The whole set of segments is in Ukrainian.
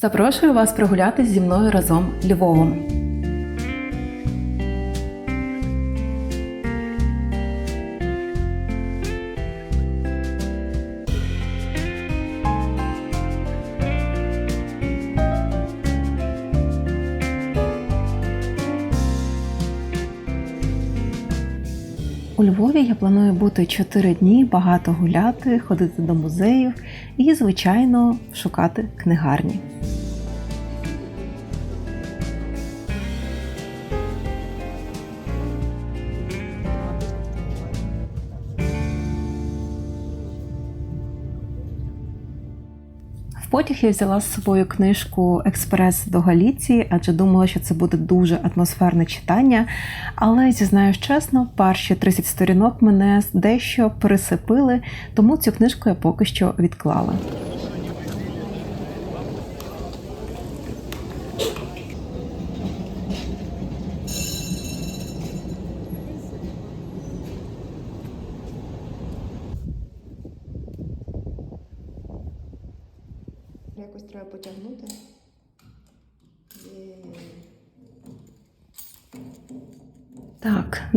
Запрошую вас прогулятись зі мною разом Львовом. У Львові я планую бути 4 дні, багато гуляти, ходити до музеїв і, звичайно, шукати книгарні. Потяг я взяла з собою книжку Експрес до Галіції, адже думала, що це буде дуже атмосферне читання. Але зізнаюсь чесно, перші 30 сторінок мене дещо присипили, тому цю книжку я поки що відклала.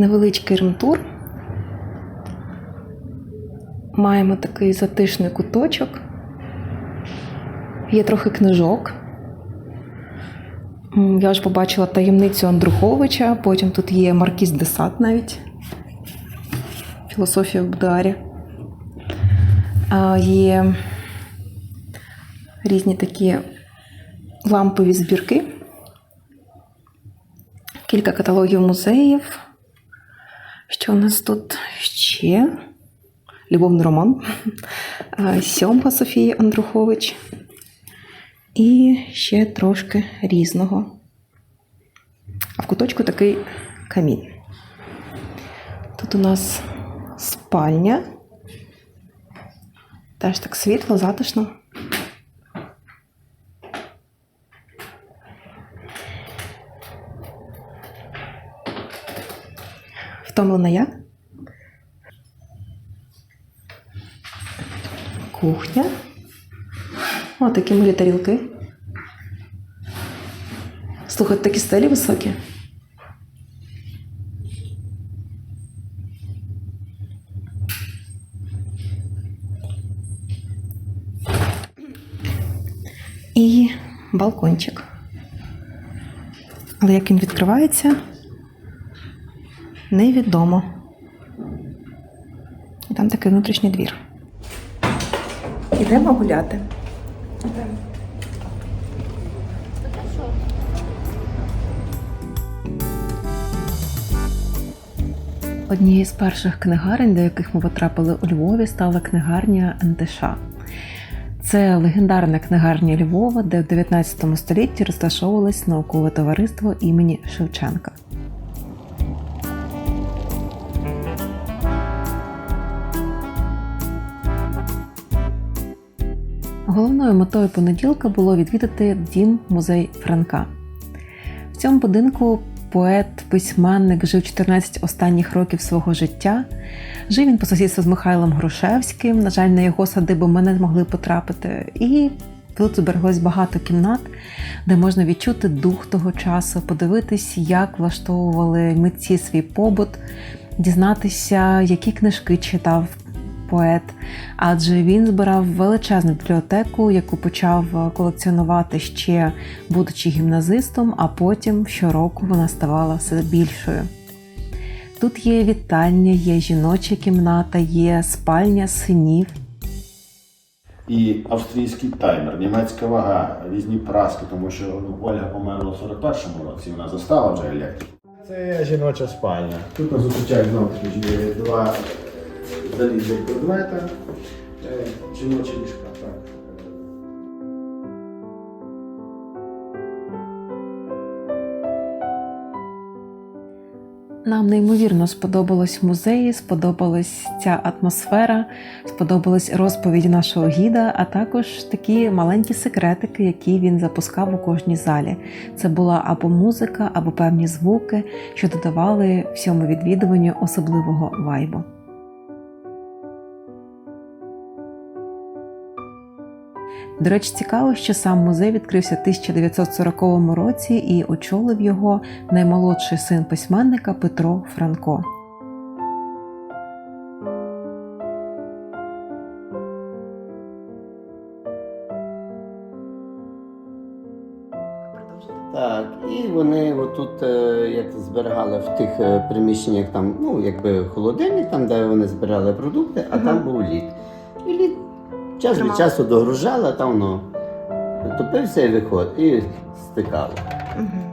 Невеличкий ремтур. Маємо такий затишний куточок. Є трохи книжок. Я ж побачила таємницю Андруховича, потім тут є Маркіз де Сад навіть. Філософія в Бударі. Є різні такі лампові збірки кілька каталогів музеїв. Що у нас тут ще? Любовний роман. Сьомга Софії Андрухович. І ще трошки різного. А в куточку такий камін. Тут у нас спальня. Теж так світло, затишно. Втомлена як? Кухня. О, такі милі тарілки. Слухай, такі стелі високі. І балкончик. Але як він відкривається, невідомо. І там такий внутрішній двір. Ідемо гуляти. Однією з перших книгарень, до яких ми потрапили у Львові, стала книгарня НТШ. Це легендарна книгарня Львова, де в 19 столітті розташовувалось наукове товариство імені Шевченка. Головною метою понеділка було відвідати дім музей Франка. В цьому будинку поет, письменник жив 14 останніх років свого життя. Жив він по сусідству з Михайлом Грушевським. На жаль, на його садибу ми не змогли потрапити. І тут збереглось багато кімнат, де можна відчути дух того часу, подивитись, як влаштовували митці свій побут, дізнатися, які книжки читав поет, адже він збирав величезну бібліотеку, яку почав колекціонувати ще будучи гімназистом, а потім щороку вона ставала все більшою. Тут є вітальня, є жіноча кімната, є спальня синів. І австрійський таймер, німецька вага, різні праски, тому що ну, Ольга померла в 41-му році, вона застала вже електрику. Це жіноча спальня. Тут нас зустрічають знову два залізних предмета. Е, Жіночі ліжка. Так. Нам неймовірно сподобалось музеї, сподобалась ця атмосфера, сподобались розповіді нашого гіда, а також такі маленькі секретики, які він запускав у кожній залі. Це була або музика, або певні звуки, що додавали всьому відвідуванню особливого вайбу. До речі, цікаво, що сам музей відкрився в 1940 році і очолив його наймолодший син письменника Петро Франко. Так, і вони отут е, як зберігали в тих е, приміщеннях, там, ну, якби холодильник, там, де вони збирали продукти, а там був лід час від часу догружала, там воно топився і виход, і стикало. Угу.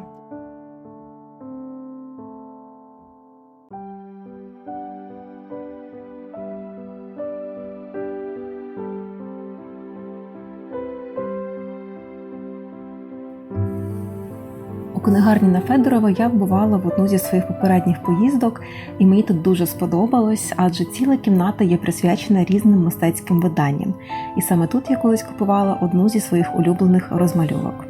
Книгарні на Федорова я бувала в одну зі своїх попередніх поїздок, і мені тут дуже сподобалось, адже ціла кімната є присвячена різним мистецьким виданням. І саме тут я колись купувала одну зі своїх улюблених розмальовок.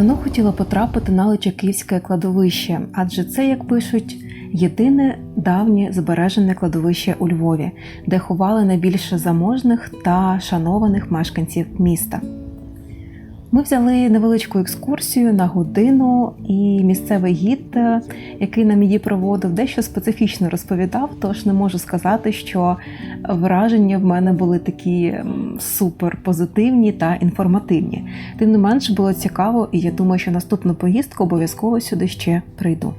Давно хотіла потрапити на Личаківське кладовище, адже це, як пишуть, єдине давнє збережене кладовище у Львові, де ховали найбільше заможних та шанованих мешканців міста. Ми взяли невеличку екскурсію на годину, і місцевий гід, е, який нам її проводив, дещо специфічно розповідав, тож не можу сказати, що враження в мене були такі супер позитивні та інформативні. Тим не менш було цікаво, і я думаю, що наступну поїздку обов'язково сюди ще прийду.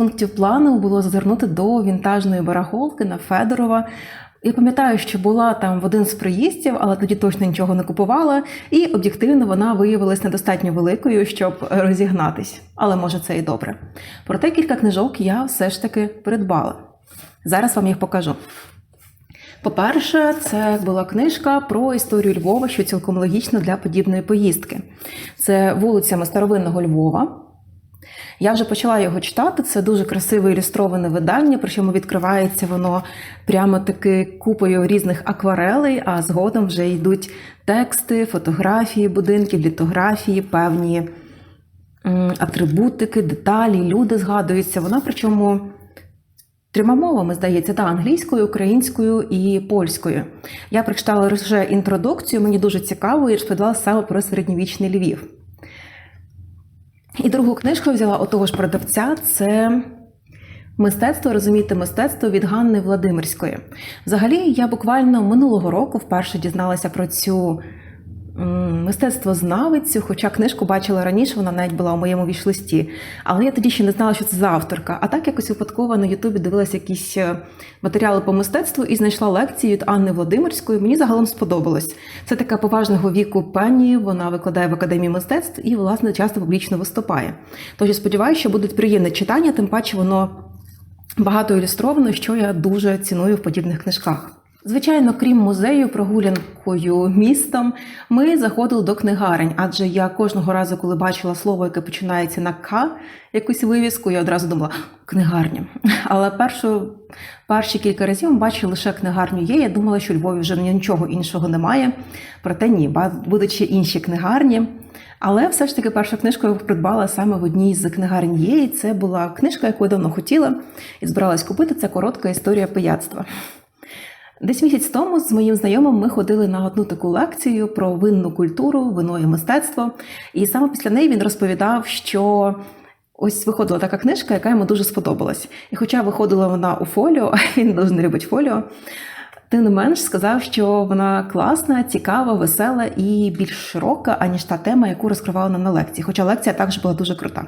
Пунктів плану було зазирнути до вінтажної барахолки на Федорова. Я пам'ятаю, що була там в один з приїздів, але тоді точно нічого не купувала, і об'єктивно вона виявилась недостатньо великою, щоб розігнатись. Але може це і добре. Проте кілька книжок я все ж таки придбала. Зараз вам їх покажу. По-перше, це була книжка про історію Львова, що цілком логічно для подібної поїздки. Це вулицями старовинного Львова. Я вже почала його читати. Це дуже красиве ілюстроване видання, причому відкривається воно прямо таки купою різних акварелей, а згодом вже йдуть тексти, фотографії будинків, літографії, певні атрибутики, деталі, люди згадуються. Вона причому трьома мовами, здається, та англійською, українською і польською. Я прочитала лише інтродукцію, мені дуже цікаво і розповідала саме про середньовічний Львів. І другу книжку я взяла у того ж продавця це мистецтво, розуміти мистецтво від Ганни Владимирської. Взагалі, я буквально минулого року вперше дізналася про цю мистецтвознавицю, хоча книжку бачила раніше, вона навіть була у моєму вішлисті. Але я тоді ще не знала, що це за авторка. А так якось випадково на Ютубі дивилася якісь е, матеріали по мистецтву і знайшла лекцію від Анни Владимирської. Мені загалом сподобалось. Це така поважного віку пані, вона викладає в академії мистецтв і, власне, часто публічно виступає. Тож сподіваюся, що буде приємне читання, тим паче воно багато ілюстровано, що я дуже ціную в подібних книжках. Звичайно, крім музею, прогулянкою містом, ми заходили до книгарень, адже я кожного разу, коли бачила слово, яке починається на К, якусь вивіску, я одразу думала книгарня. Але першу, перші кілька разів ми бачили лише книгарню є. Я думала, що у Львові вже нічого іншого немає. Проте ні, будуть ще інші книгарні. Але все ж таки першу книжку я придбала саме в одній з книгарень є, і це була книжка, яку я давно хотіла і збиралась купити. Це коротка історія пияцтва. Десь місяць тому з моїм знайомим ми ходили на одну таку лекцію про винну культуру, вино і мистецтво. І саме після неї він розповідав, що ось виходила така книжка, яка йому дуже сподобалась. І хоча виходила вона у фоліо, а він дуже не любить фоліо, тим не менш сказав, що вона класна, цікава, весела і більш широка, аніж та тема, яку розкривала на лекції. Хоча лекція також була дуже крута.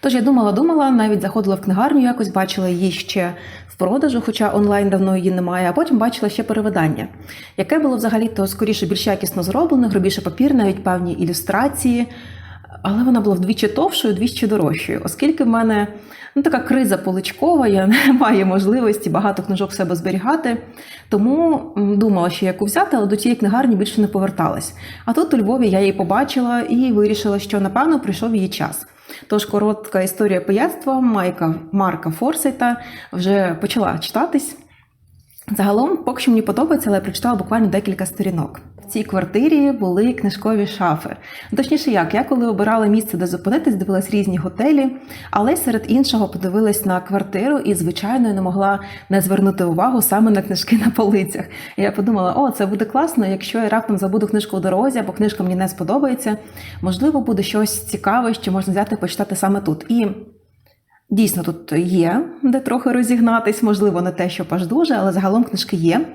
Тож я думала, думала, навіть заходила в книгарню, якось бачила її ще в продажу, хоча онлайн давно її немає, а потім бачила ще перевидання, яке було взагалі-то скоріше більш якісно зроблене, грубіше папір, навіть певні ілюстрації. Але вона була вдвічі товшою, вдвічі дорожчою, оскільки в мене ну, така криза поличкова, я не маю можливості багато книжок в себе зберігати. Тому думала, що яку взяти, але до цієї книгарні більше не поверталась. А тут у Львові я її побачила і вирішила, що напевно прийшов її час. Тож коротка історія пияцтва Майка Марка Форсейта вже почала читатись. Загалом, поки що мені подобається, але я прочитала буквально декілька сторінок. В цій квартирі були книжкові шафи. Ну, Точніше, як я коли обирала місце, де зупинитись, дивилась різні готелі, але серед іншого подивилась на квартиру і, звичайно, не могла не звернути увагу саме на книжки на полицях. І я подумала, о, це буде класно, якщо я раптом забуду книжку у дорозі, або книжка мені не сподобається. Можливо, буде щось цікаве, що можна взяти і почитати саме тут. І Дійсно, тут є де трохи розігнатись, можливо, не те, що аж дуже, але загалом книжки є.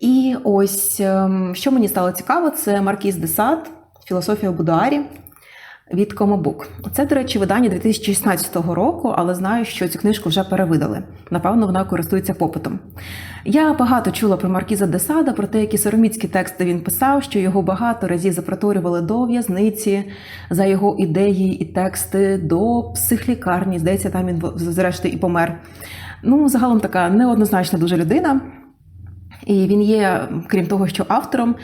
І ось ем, що мені стало цікаво, це Маркіз Десад, філософія Будуарі від Комобук. Це, до речі, видання 2016 року, але знаю, що цю книжку вже перевидали. Напевно, вона користується попитом. Я багато чула про Маркіза де Сада, про те, які сороміцькі тексти він писав, що його багато разів запроторювали до в'язниці за його ідеї і тексти, до психлікарні. Здається, там він зрештою і помер. Ну, загалом така неоднозначна дуже людина. І він є, крім того, що автором,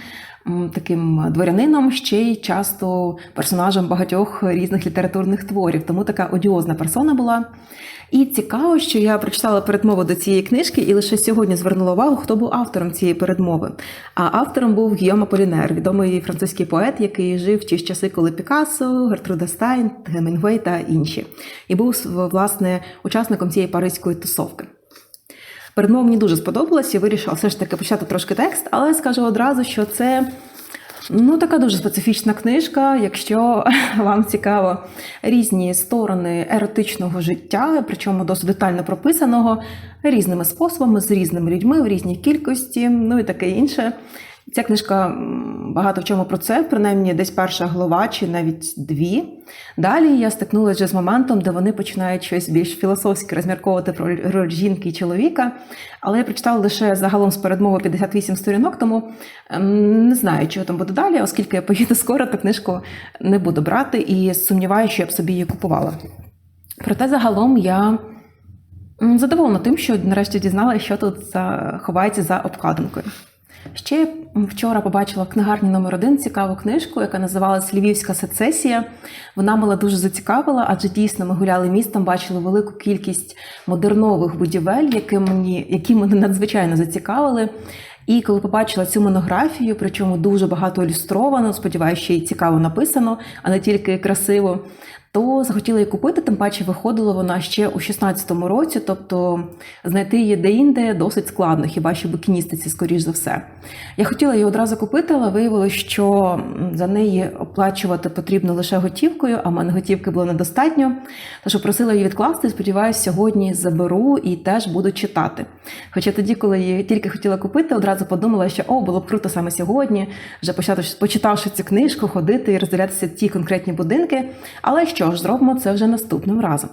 таким дворянином, ще й часто персонажем багатьох різних літературних творів. Тому така одіозна персона була. І цікаво, що я прочитала передмову до цієї книжки і лише сьогодні звернула увагу, хто був автором цієї передмови. А автором був Гійом Аполінер, відомий французький поет, який жив ті ж часи, коли Пікассо, Гертруда Стайн, Гемінгвей та інші. І був власне учасником цієї паризької тусовки. Передмова мені дуже сподобалась, я вирішила все ж таки почати трошки текст, але скажу одразу, що це ну, така дуже специфічна книжка. Якщо вам цікаво різні сторони еротичного життя, причому досить детально прописаного різними способами, з різними людьми в різній кількості, ну і таке інше. Ця книжка багато в чому про це, принаймні десь перша глава чи навіть дві. Далі я стикнулася з моментом, де вони починають щось більш філософське розмірковувати про роль жінки і чоловіка. Але я прочитала лише загалом з передмови 58 сторінок, тому ем, не знаю, чого там буде далі, оскільки я поїду скоро, то книжку не буду брати і сумніваюся, що я б собі її купувала. Проте загалом я задоволена тим, що нарешті дізналася, що тут ховається за обкладинкою. Ще вчора побачила в книгарні номер 1 цікаву книжку, яка називалась Львівська сецесія. Вона мене дуже зацікавила, адже дійсно ми гуляли містом, бачили велику кількість модернових будівель, які мені, які мене надзвичайно зацікавили. І коли побачила цю монографію, причому дуже багато ілюстровано, сподіваюся, ще й цікаво написано, а не тільки красиво, то захотіла її купити, тим паче виходила вона ще у 16-му році, тобто знайти її де-інде досить складно, хіба що букіністиці, скоріш за все. Я хотіла її одразу купити, але виявилося, що за неї оплачувати потрібно лише готівкою, а в мене готівки було недостатньо. Тож просила її відкласти. Сподіваюся, сьогодні заберу і теж буду читати. Хоча тоді, коли її тільки хотіла купити, одразу подумала, що о, було б круто саме сьогодні, вже почати почитавши цю книжку, ходити і роздивлятися ті конкретні будинки. Але що ж, зробимо це вже наступним разом.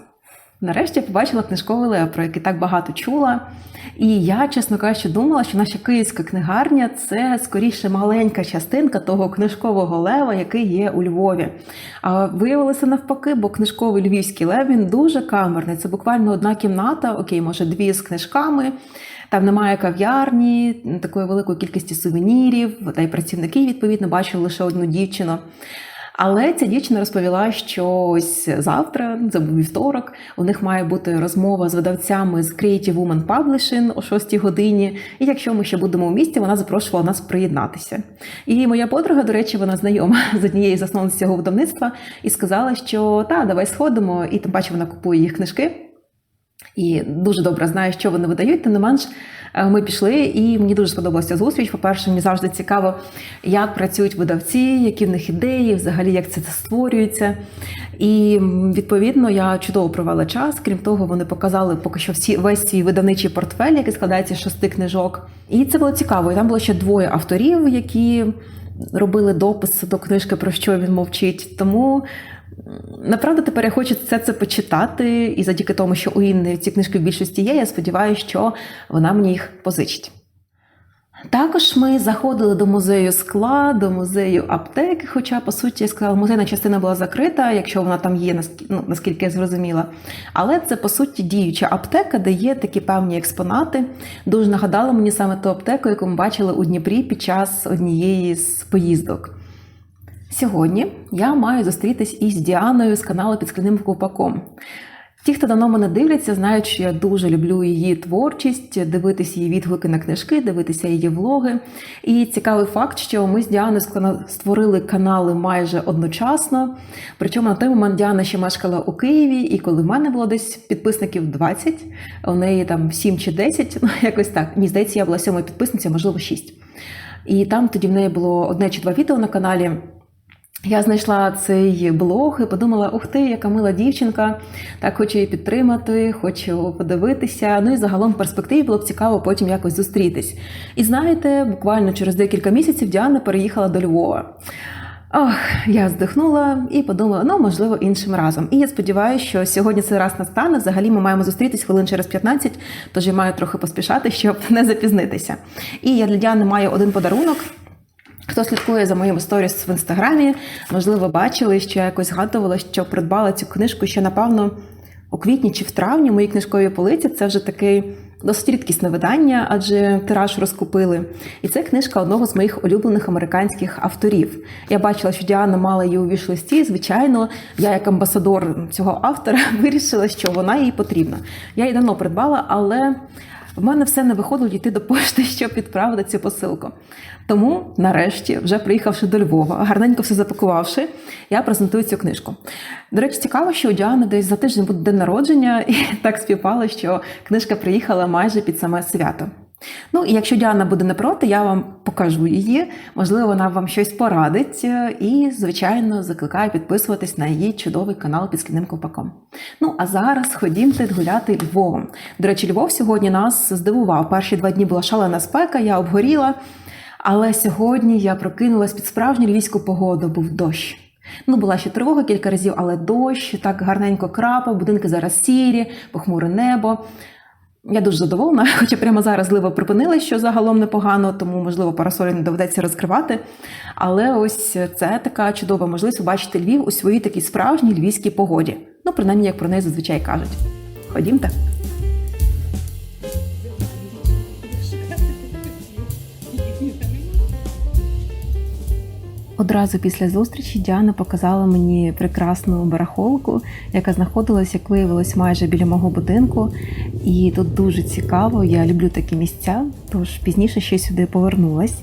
Нарешті я побачила книжковий лев, про який так багато чула. І я, чесно кажучи, думала, що наша київська книгарня це скоріше маленька частинка того книжкового лева, який є у Львові. А виявилося навпаки, бо книжковий львівський лев він дуже камерний. Це буквально одна кімната, окей, може, дві з книжками. Там немає кав'ярні, такої великої кількості сувенірів, та й працівники, відповідно, бачили лише одну дівчину. Але ця дівчина розповіла, що ось завтра, був вівторок, у них має бути розмова з видавцями з Creative Woman Publishing о 6 годині. І якщо ми ще будемо у місті, вона запрошувала нас приєднатися. І моя подруга, до речі, вона знайома з однією засновниць цього видавництва і сказала, що та, давай сходимо, і тим паче вона купує їх книжки. І дуже добре знає, що вони видають. Тим не менш, е, ми пішли, і мені дуже сподобалася зустріч. По-перше, мені завжди цікаво, як працюють видавці, які в них ідеї, взагалі як це створюється. І відповідно я чудово провела час. Крім того, вони показали поки що всі весь свій видавничий портфель, який складається з шести книжок. І це було цікаво. І там було ще двоє авторів, які робили допис до книжки, про що він мовчить. Тому Направду тепер я хочу все це почитати, і завдяки тому, що у Інни ці книжки в більшості є, я сподіваюся, що вона мені їх позичить. Також ми заходили до музею скла, до музею аптеки, хоча, по суті, я сказала, музейна частина була закрита, якщо вона там є, ну, наскільки я зрозуміла. Але це, по суті, діюча аптека, де є такі певні експонати. Дуже нагадала мені саме ту аптеку, яку ми бачили у Дніпрі під час однієї з поїздок. Сьогодні я маю зустрітись із Діаною з каналу під скляним ковпаком. Ті, хто давно мене дивляться, знають, що я дуже люблю її творчість, дивитися її відгуки на книжки, дивитися її влоги. І цікавий факт, що ми з Діаною створили канали майже одночасно. Причому на той момент Діана ще мешкала у Києві, і коли в мене було десь підписників 20, у неї там 7 чи 10, ну якось так. Мені здається, я була сьомою підписницею, можливо, 6. І там тоді в неї було одне чи два відео на каналі. Я знайшла цей блог і подумала: ух ти, яка мила дівчинка, так хочу її підтримати, хочу подивитися. Ну і загалом в перспективі було б цікаво потім якось зустрітись. І знаєте, буквально через декілька місяців Діана переїхала до Львова. Ох, я здихнула і подумала, ну можливо, іншим разом. І я сподіваюся, що сьогодні цей раз настане. Взагалі ми маємо зустрітись хвилин через 15, тож я маю трохи поспішати, щоб не запізнитися. І я для Діани маю один подарунок. Хто слідкує за моїм сторіс в інстаграмі, можливо, бачили, що я якось згадувала, що придбала цю книжку ще, напевно, у квітні чи в травні моїй книжковій полиці. Це вже такий досить рідкісне видання, адже тираж розкупили. І це книжка одного з моїх улюблених американських авторів. Я бачила, що Діана мала її у вішлисті. Звичайно, я, як амбасадор цього автора, вирішила, що вона їй потрібна. Я її давно придбала, але. В мене все не виходило йти до пошти, щоб відправити цю посилку. Тому, нарешті, вже приїхавши до Львова, гарненько все запакувавши, я презентую цю книжку. До речі, цікаво, що у Діани десь за тиждень буде день народження, і так співпало, що книжка приїхала майже під саме свято. Ну і якщо Діана буде не проти, я вам покажу її. Можливо, вона вам щось порадить. І, звичайно, закликаю підписуватись на її чудовий канал під скляним ковпаком. Ну а зараз ходімте гуляти Львовом. До речі, Львов сьогодні нас здивував. Перші два дні була шалена спека, я обгоріла. Але сьогодні я прокинулась під справжню львівську погоду, був дощ. Ну, була ще тривога кілька разів, але дощ так гарненько крапав, будинки зараз сірі, похмуре небо. Я дуже задоволена, хоча прямо зараз лива припинила, що загалом непогано, тому, можливо, парасолі не доведеться розкривати. Але ось це така чудова можливість побачити Львів у своїй такій справжній львівській погоді. Ну, принаймні, як про неї зазвичай кажуть. Ходімте. Одразу після зустрічі Діана показала мені прекрасну барахолку, яка знаходилась, як виявилось, майже біля мого будинку. І тут дуже цікаво, я люблю такі місця, тож пізніше ще сюди повернулась.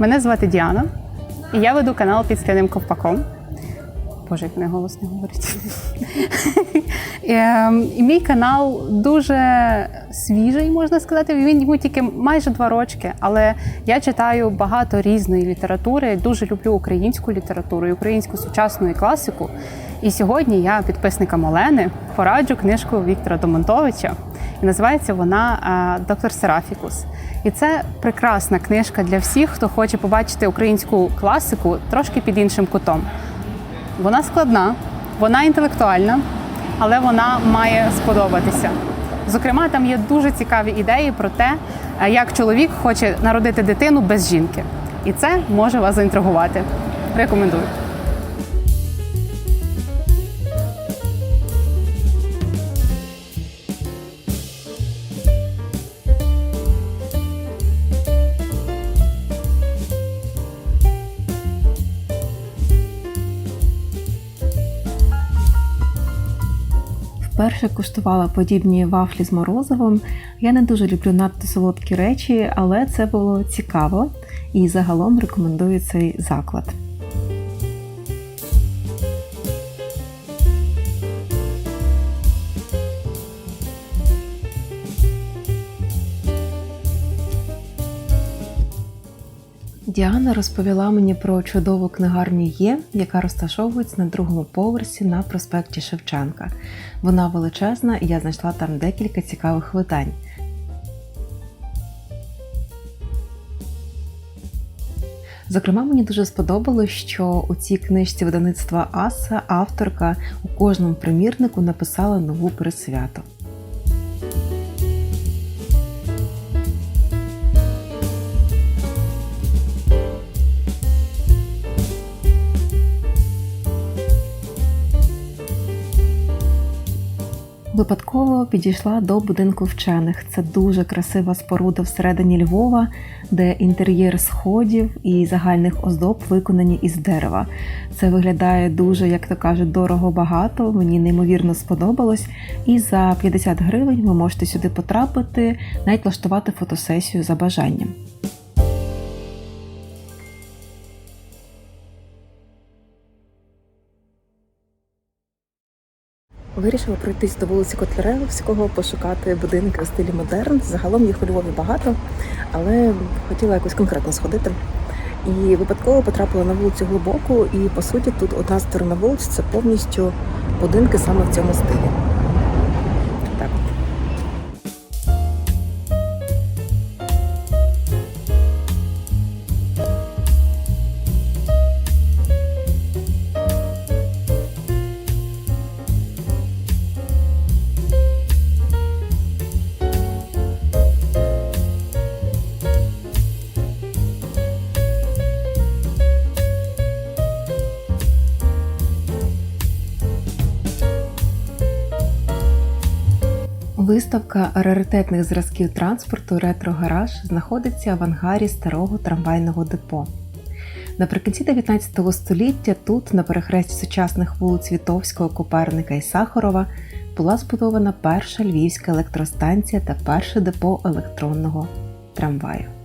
Мене звати Діана, і я веду канал під скляним ковпаком. Боже, як мене голос не говорить. Ем, І мій канал дуже свіжий, можна сказати. Він йому тільки майже два рочки, але я читаю багато різної літератури. Дуже люблю українську літературу і українську сучасну і класику. І сьогодні я підписникам Олени пораджу книжку Віктора Домонтовича. І називається вона е, Доктор Серафікус. І це прекрасна книжка для всіх, хто хоче побачити українську класику трошки під іншим кутом. Вона складна, вона інтелектуальна, але вона має сподобатися. Зокрема, там є дуже цікаві ідеї про те, е, як чоловік хоче народити дитину без жінки. І це може вас заінтригувати. Рекомендую. Вперше куштувала подібні вафлі з морозивом. Я не дуже люблю надто солодкі речі, але це було цікаво і загалом рекомендую цей заклад. Діана розповіла мені про чудову книгарню Є, яка розташовується на другому поверсі на проспекті Шевченка. Вона величезна, і я знайшла там декілька цікавих видань. Зокрема, мені дуже сподобалось, що у цій книжці видавництва Аса авторка у кожному примірнику написала нову присвяту. Випадково підійшла до будинку вчених. Це дуже красива споруда всередині Львова, де інтер'єр сходів і загальних оздоб виконані із дерева. Це виглядає дуже, як то кажуть, дорого багато. Мені неймовірно сподобалось. І за 50 гривень ви можете сюди потрапити, навіть влаштувати фотосесію за бажанням. Вирішила пройтись до вулиці Котляревського, пошукати будинки в стилі модерн. Загалом їх у Львові багато, але хотіла якось конкретно сходити. І випадково потрапила на вулицю глибоку, і по суті тут одна сторона вулиці це повністю будинки саме в цьому стилі. Так. Виставка раритетних зразків транспорту Ретро-гараж знаходиться в ангарі старого трамвайного депо. Наприкінці 19 століття тут, на перехресті сучасних вулиць Вітовського, Коперника і Сахарова, була збудована перша львівська електростанція та перше депо електронного трамваю.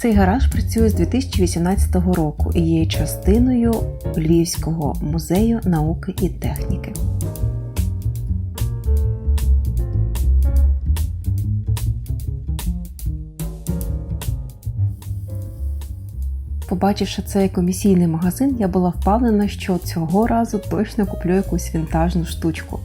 Цей гараж працює з 2018 року і є частиною Львівського музею науки і техніки. Побачивши цей комісійний магазин, я була впевнена, що цього разу точно куплю якусь вінтажну штучку.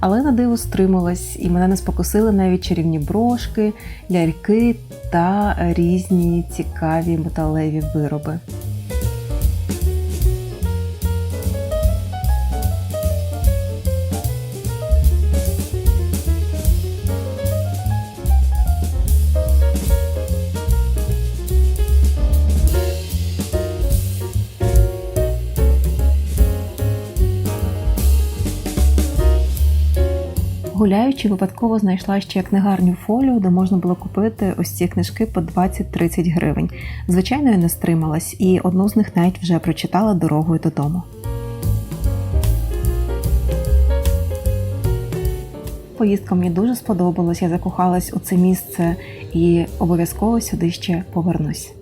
Але на диво стрималась, і мене не спокусили навіть чарівні брошки, ляльки та різні цікаві металеві вироби. Гуляючи, випадково знайшла ще книгарню фоліо, де можна було купити ось ці книжки по 20-30 гривень. Звичайно, я не стрималась, і одну з них навіть вже прочитала дорогою додому. Поїздка мені дуже сподобалась, я закохалась у це місце і обов'язково сюди ще повернусь.